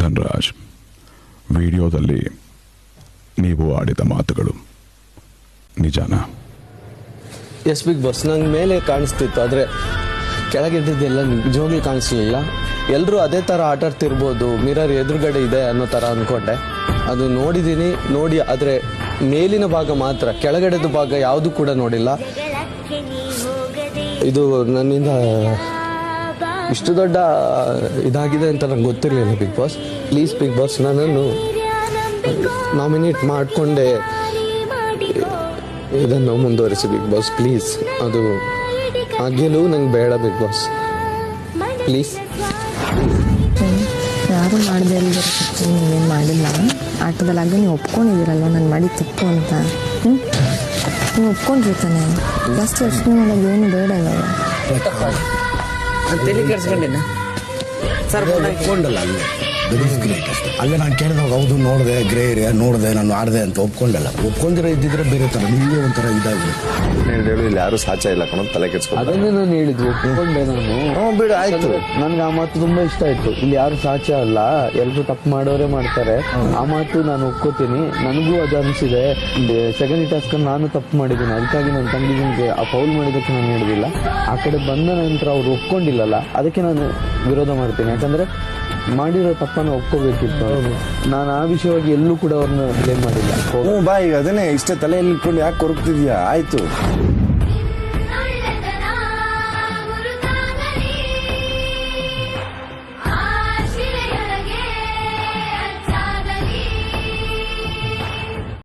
ಧನ್ರಾಜ್, ವಿಡಿಯೋದಲ್ಲಿ ನೀವು ಆಡಿದ ಮಾತುಗಳು. ನಿಜಾನ? ಎಸ್ ಬಿಗ್ ಬಾಸ್ ನಂಗೆ ಮೇಲೆ ಕಾಣಿಸ್ತಿತ್ತು, ಆದರೆ ಕೆಳಗಿದ್ದೆಲ್ಲ ನಿಜವಾಗ್ಲೂ ಕಾಣಿಸ್ಲಿಲ್ಲ. ಎಲ್ಲರೂ ಅದೇ ಥರ ಆಟಾಡ್ತಿರ್ಬೋದು ಮಿರರ್ ಎದುರುಗಡೆ ಇದೆ ಅನ್ನೋ ಥರ ಅಂದ್ಕೊಂಡೆ ಅದು ನೋಡಿದ್ದೀನಿ ನೋಡಿ ಆದರೆ ಮೇಲಿನ ಭಾಗ ಮಾತ್ರ, ಕೆಳಗಡೆದು ಭಾಗ ಯಾವುದು ಕೂಡ ನೋಡಿಲ್ಲ. ಇದು ನನ್ನಿಂದ ಇಷ್ಟು ದೊಡ್ಡ ಇದಾಗಿದೆ ಅಂತ ನಂಗೆ ಗೊತ್ತಿರಲಿಲ್ಲ big boss please big boss ನನ್ನನ್ನು ನಾಮಿನೇಟ್ ಮಾಡಿಕೊಂಡೆ. ಇದನ್ನು ಮುಂದುವರಿಸಿ ಬಿಗ್ ಬಾಸ್ ಪ್ಲೀಸ್ ಅದು ಆ ಗೆಲುವು ನಂಗೆ ಬೇಡ ಬಿಗ್ ಬಾಸ್ ಪ್ಲೀಸ್ ಯಾರು ಮಾಡಿದೆ ನೀವೇನು ಮಾಡಿಲ್ಲ. ಆಟದಲ್ಲಾಗ ನೀವು ಒಪ್ಕೊಂಡಿದ್ದೀರಲ್ವ ನಾನು ಮಾಡಿ ತಪ್ಪು ಅಂತ. ಹ್ಞೂ ನೀವು ಒಪ್ಕೊಂಡಿರ್ತಾನೆ. ಜಾಸ್ತಿ ಯೋಚನೆ ಮಾಡೋದು ಏನು ಬೇಡ ಇವಾಗ. ತಲೆ ಕೆಡ್ಸ್ಕೊಂಡಿನ ಸರ್ ಒಪ್ಕೊಂಡಲ್ಲ ಅಲ್ಲೇ. ದಟ್ ಇಸ್ ಗ್ರೇಟ್ ಅಷ್ಟೇ ಅಲ್ಲೇ ನಾನು ಕೇಳಿದಾಗ ಹೌದು ನೋಡಿದೆ ಗ್ರೇ ಏರಿಯಾ ನೋಡಿದೆ ನಾನು ಆಡಿದೆ ಅಂತ ಒಪ್ಕೊಂಡಲ್ಲ. ಒಪ್ಕೊಂಡಿರ ಇದ್ದಿದ್ರೆ ಬೇರೆ ಥರ ನಿಮಗೆ ಒಂಥರ ಇದಾಗಿದೆ ಹೇಳು ಇಲ್ಲಿ ಯಾರು ಸಾಚ ಇಲ್ಲ ಕಣ ತಲೆ ಕೆಡ್ಸ್ಕೊಂಡು ಅದನ್ನೇ ನಾನು ಹೇಳಿದ್ದು ಒಪ್ಕೊಂಡೆ ನಾನು. ಹ್ಞೂ ಬಿಡು ಆಯ್ತು. ನನ್ಗೆ ಆ ಮಾತು ತುಂಬಾ ಇಷ್ಟ ಆಯ್ತು. ಇಲ್ಲಿ ಯಾರು ಸಾಚ ಅಲ್ಲ ಎಲ್ರು ತಪ್ಪು ಮಾಡೋರೇ ಮಾಡ್ತಾರೆ. ಆ ಮಾತು ನಾನು ಒಪ್ಕೋತೀನಿ. ನನಗೂ ಅದು ಅನಿಸಿದೆ ಸೆಕೆಂಡ್ ಟಾಸ್ಕ್ ನಾನು ತಪ್ಪು ಮಾಡಿದ್ದೀನಿ. ಅದಕ್ಕಾಗಿ ನನ್ನ ನನಗೆ ಆ ಫೌಲ್ ಮಾಡಿದ್ದಕ್ಕೆ ನಾನು ಹೇಳಿದಿಲ್ಲ. ಆ ಕಡೆ ಬಂದ ನಂತರ ಅವ್ರು ಒಪ್ಕೊಂಡಿಲ್ಲಲ್ಲ ಅದಕ್ಕೆ ನಾನು ವಿರೋಧ ಮಾಡ್ತೀನಿ. ಯಾಕಂದ್ರೆ ಮಾಡಿರೋ ತಪ್ಪನ್ನು ಒಪ್ಕೋಬೇಕಿತ್ತು. ನಾನು ಆ ವಿಷಯವಾಗಿ ಎಲ್ಲೂ ಕೂಡ ಅವ್ರನ್ನ ಬ್ಲೇಮ್ ಮಾಡಿಲ್ಲ. ಹ್ಞೂ ಬಾ ಈಗ ಅದನ್ನೇ ಇಷ್ಟೇ ತಲೆಯಲ್ಲಿ ಇಟ್ಕೊಂಡು ಯಾಕೆ ಕೊರಗ್ತಿದ್ಯಾ? ಆಯ್ತು.